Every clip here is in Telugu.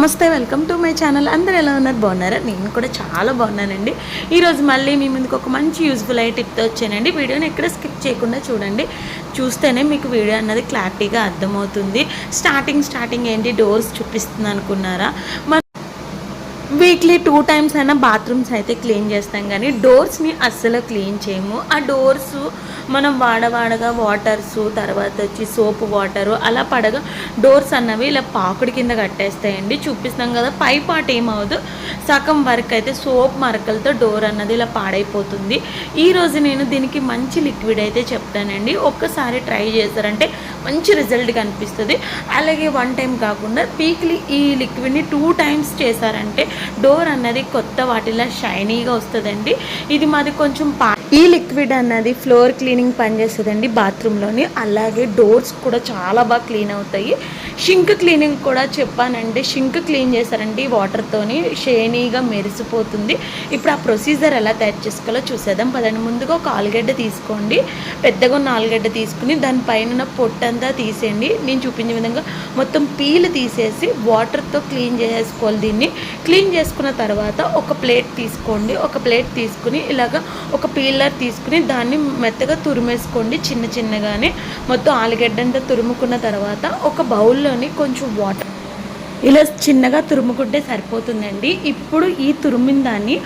నమస్తే వెల్కమ్ టు మై ఛానల్. అందరు ఎలా ఉన్నారు? బాగున్నారా? నేను కూడా చాలా బాగున్నానండి. ఈరోజు మళ్ళీ మీ ముందుకు ఒక మంచి యూస్ఫుల్ అయ్యే టిప్తో వచ్చానండి. వీడియోని ఎక్కడ స్కిప్ చేయకుండా చూడండి. చూస్తేనే మీకు వీడియో అన్నది క్లారిటీగా అర్థమవుతుంది. స్టార్టింగ్ స్టార్టింగ్ ఏంటి? డోర్స్ చూపిస్తుంది అనుకున్నారా? మన వీక్లీ టూ టైమ్స్ అయినా బాత్రూమ్స్ అయితే క్లీన్ చేస్తాం కానీ డోర్స్ని అస్సలు క్లీన్ చేయము. ఆ డోర్స్ మనం వాడవాడగా వాటర్స్ తర్వాత వచ్చి సోప్ వాటరు అలా పడగా డోర్స్ అన్నవి ఇలా పాకుడి కింద కట్టేస్తాయండి. చూపిస్తాం కదా పై పాట ఏమవుదు సగం వరకు అయితే సోప్ మరకలతో డోర్ అన్నది ఇలా పాడైపోతుంది. ఈరోజు నేను దీనికి మంచి లిక్విడ్ అయితే చెప్తానండి. ఒక్కసారి ట్రై చేశారంటే మంచి రిజల్ట్ కనిపిస్తుంది. అలాగే వన్ టైం కాకుండా వీక్లీ ఈ లిక్విడ్ని టూ టైమ్స్ చేశారంటే డోర్ అన్నది కొత్త వాటిలా షైనీగా వస్తుందండి. ఇది మాది కొంచెం పా ఈ లిక్విడ్ అన్నది ఫ్లోర్ క్లీనింగ్ పనిచేస్తుందండి బాత్రూంలోని. అలాగే డోర్స్ కూడా చాలా బాగా క్లీన్ అవుతాయి. షింక్ క్లీనింగ్ కూడా చెప్పానంటే షింక్ క్లీన్ చేశారండి వాటర్తోని. హ్యాపీగా మెరిసిపోతుంది. ఇప్పుడు ఆ ప్రొసీజర్ ఎలా తయారు చేసుకోవాలో చూసేద్దాం. పదండి ముందుగా ఒక ఆలుగడ్డ తీసుకోండి. పెద్దగా ఉన్న ఆలుగడ్డ తీసుకుని దానిపైన పొట్టంతా తీసేయండి. నేను చూపించే విధంగా మొత్తం పీలు తీసేసి వాటర్తో క్లీన్ చేసుకోవాలి దీన్ని. క్లీన్ చేసుకున్న తర్వాత ఒక ప్లేట్ తీసుకోండి. ఒక ప్లేట్ తీసుకుని ఇలాగ ఒక పీలర్ తీసుకుని దాన్ని మెత్తగా తురిమేసుకోండి చిన్న చిన్నగానే. మొత్తం ఆలుగడ్డంతా తురుముకున్న తర్వాత ఒక బౌల్లోని కొంచెం వాటర్ ఇలా చిన్నగా తురుముకుంటే సరిపోతుందండి. ఇప్పుడు ఈ తురిమిన దాన్ని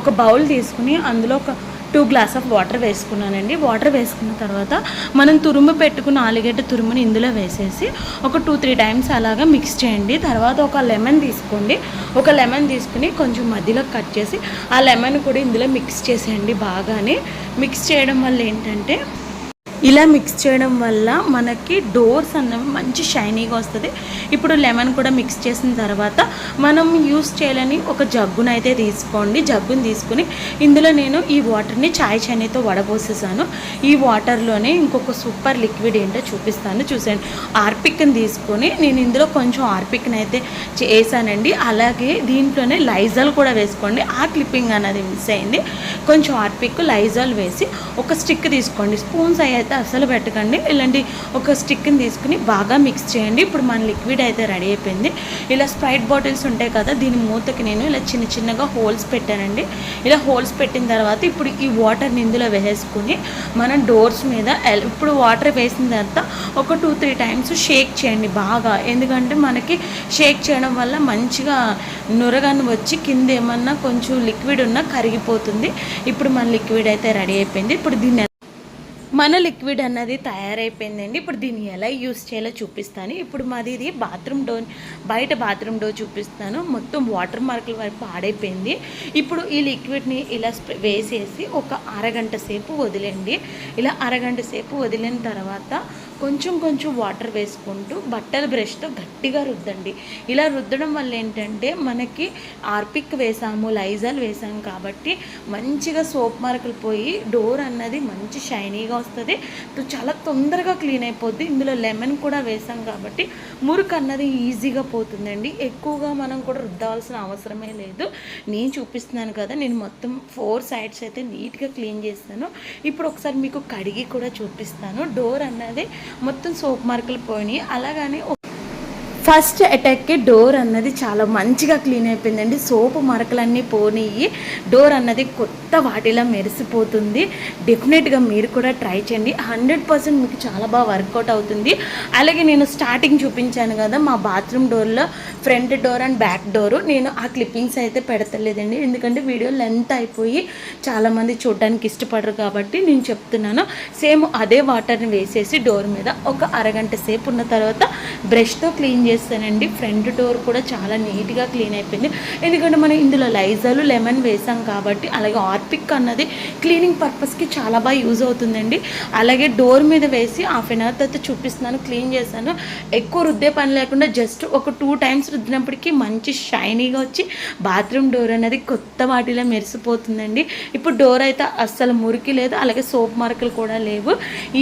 ఒక బౌల్ తీసుకుని అందులో ఒక టూ గ్లాస్ ఆఫ్ వాటర్ వేసుకున్నానండి. వాటర్ వేసుకున్న తర్వాత మనం తురుము పెట్టుకున్న ఆలుగడ్డ తురుముని ఇందులో వేసేసి ఒక టూ త్రీ టైమ్స్ అలాగా మిక్స్ చేయండి. తర్వాత ఒక లెమన్ తీసుకోండి. ఒక లెమన్ తీసుకుని కొంచెం మధ్యలో కట్ చేసి ఆ లెమన్ కూడా ఇందులో మిక్స్ చేసేయండి బాగానే. మిక్స్ చేయడం వల్ల ఏంటంటే ఇలా మిక్స్ చేయడం వల్ల మనకి డోర్స్ అన్నవి మంచి షైనీగా వస్తుంది. ఇప్పుడు లెమన్ కూడా మిక్స్ చేసిన తర్వాత మనం యూస్ చేయాలని ఒక జగ్గునైతే తీసుకోండి. జగ్గును తీసుకుని ఇందులో నేను ఈ వాటర్ని చాయ్ చనీతో వడబోసేసాను. ఈ వాటర్లోనే ఇంకొక సూపర్ లిక్విడ్ ఏంటో చూపిస్తాను. చూసాను ఆర్పిక్ని తీసుకొని నేను ఇందులో కొంచెం ఆర్పిక్ని అయితే చేసానండి అలాగే దీంట్లోనే లైజాల్ కూడా వేసుకోండి. ఆ క్లిప్పింగ్ అనేది మిస్ అయింది. కొంచెం ఆర్పిక్ లైజాల్ వేసి ఒక స్టిక్ తీసుకోండి. స్పూన్స్ అయితే అసలు పెట్టకండి. ఇలాంటి ఒక స్టిక్ని తీసుకుని బాగా మిక్స్ చేయండి. ఇప్పుడు మన లిక్విడ్ అయితే రెడీ అయిపోయింది. ఇలా స్ప్రైట్ బాటిల్స్ ఉంటాయి కదా దీని మూతకి నేను ఇలా చిన్న చిన్నగా హోల్స్ పెట్టానండి. ఇలా హోల్స్ పెట్టిన తర్వాత ఇప్పుడు ఈ వాటర్ని ఇందులో వేసేసుకుని మనం డోర్స్ మీద ఎల్- ఇప్పుడు వాటర్ వేసిన తర్వాత ఒక టూ త్రీ టైమ్స్ షేక్ చేయండి బాగా. ఎందుకంటే మనకి షేక్ చేయడం వల్ల మంచిగా నురగను వచ్చి కింద ఏమన్నా కొంచెం లిక్విడ్ ఉన్నా కరిగిపోతుంది. ఇప్పుడు మన లిక్విడ్ అయితే రెడీ అయిపోయింది. ఇప్పుడు దీన్ని మన లిక్విడ్ అన్నది తయారైపోయిందండి. ఇప్పుడు దీన్ని ఎలా యూస్ చేయాలో చూపిస్తాను. ఇప్పుడు మాది ఇది బాత్రూమ్ డోర్ బయట బాత్రూమ్ డోర్ చూపిస్తాను. మొత్తం వాటర్ మార్కుల వరకు పాడైపోయింది. ఇప్పుడు ఈ లిక్విడ్ని ఇలా స్ప్రే- వేసేసి ఒక అరగంట సేపు వదిలేండి ఇలా అరగంట సేపు వదిలిన తర్వాత కొంచెం కొంచెం వాటర్ వేసుకుంటూ బట్టల బ్రష్తో గట్టిగా రుద్దండి. ఇలా రుద్దడం వల్ల ఏంటంటే మనకి ఆర్పిక్ వేసాము లైజాల్ వేసాము కాబట్టి మంచిగా సోప్ మార్కులు పోయి డోర్ అన్నది మంచి షైనీగా వస్తుంది. చాలా తొందరగా క్లీన్ అయిపోద్ది. ఇందులో లెమన్ కూడా వేసాం కాబట్టి మురుకు అన్నది ఈజీగా పోతుందండి. ఎక్కువగా మనం కూడా రుద్దవలసిన అవసరమే లేదు. నేను చూపిస్తున్నాను కదా నేను మొత్తం ఫోర్ సైడ్స్ అయితే నీట్గా క్లీన్ చేస్తాను. ఇప్పుడు ఒకసారి మీకు కడిగి కూడా చూపిస్తాను. డోర్ అన్నది మొత్తం సోప్ మార్కులు పోయినాయి. అలాగని ఫస్ట్ అటాక్కి డోర్ అన్నది చాలా మంచిగా క్లీన్ అయిపోయిందండి. సోపు మరకలన్నీ పోనీ డోర్ అన్నది కొత్త వాటిలా మెరిసిపోతుంది. డెఫినెట్గా మీరు కూడా ట్రై చేయండి. హండ్రెడ్ పర్సెంట్ మీకు చాలా బాగా వర్కౌట్ అవుతుంది. అలాగే నేను స్టార్టింగ్ చూపించాను కదా మా bathroom డోర్లో front door and back door. నేను ఆ క్లిప్పింగ్స్ అయితే పెడతలేదండి. ఎందుకంటే వీడియో లెంత్ అయిపోయి చాలామంది చూడడానికి ఇష్టపడరు కాబట్టి నేను చెప్తున్నాను. సేమ్ అదే వాటర్ని వేసేసి డోర్ మీద ఒక అరగంట సేపు ఉన్న తర్వాత బ్రష్తో క్లీన్ చేసి చేస్తానండి. ఫ్రంట్ డోర్ కూడా చాలా నీట్గా క్లీన్ అయిపోయింది. ఎందుకంటే మనం ఇందులో లైజాలు లెమన్ వేసాం కాబట్టి అలాగే ఆర్పిక్ అన్నది క్లీనింగ్ పర్పస్కి చాలా బాగా యూజ్ అవుతుందండి. అలాగే డోర్ మీద వేసి హాఫ్ అన్ అవర్ తర్వాత చూపిస్తున్నాను క్లీన్ చేశాను ఎక్కువ రుద్దే పని లేకుండా జస్ట్ ఒక టూ టైమ్స్ రుద్దినప్పటికీ మంచి షైనీగా వచ్చి బాత్రూమ్ డోర్ అనేది కొత్త వాటిలో మెరిసిపోతుందండి. ఇప్పుడు డోర్ అయితే అస్సలు మురికి లేదు అలాగే సోప్ మార్కులు కూడా లేవు.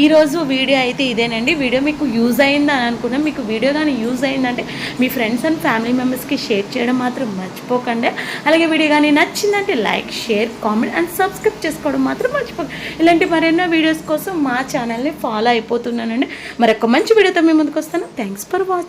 ఈరోజు వీడియో అయితే ఇదేనండి. వీడియో మీకు యూజ్ అయిందని అనుకున్నాం మీకు వీడియో కానీ యూజ్ అయిందంటే మీ ఫ్రెండ్స్ అండ్ ఫ్యామిలీ మెంబర్స్కి షేర్ చేయడం మాత్రం మర్చిపోకండి. అలాగే వీడియో కానీ నచ్చిందంటే like share comment and subscribe చేసుకోవడం మాత్రం మర్చిపోకండి. ఇలాంటి మరెన్నో వీడియోస్ కోసం మా ఛానల్ని ఫాలో అయిపోతున్నానండి. మరొక మంచి వీడియోతో మీ ముందుకు వస్తాను. Thanks for watching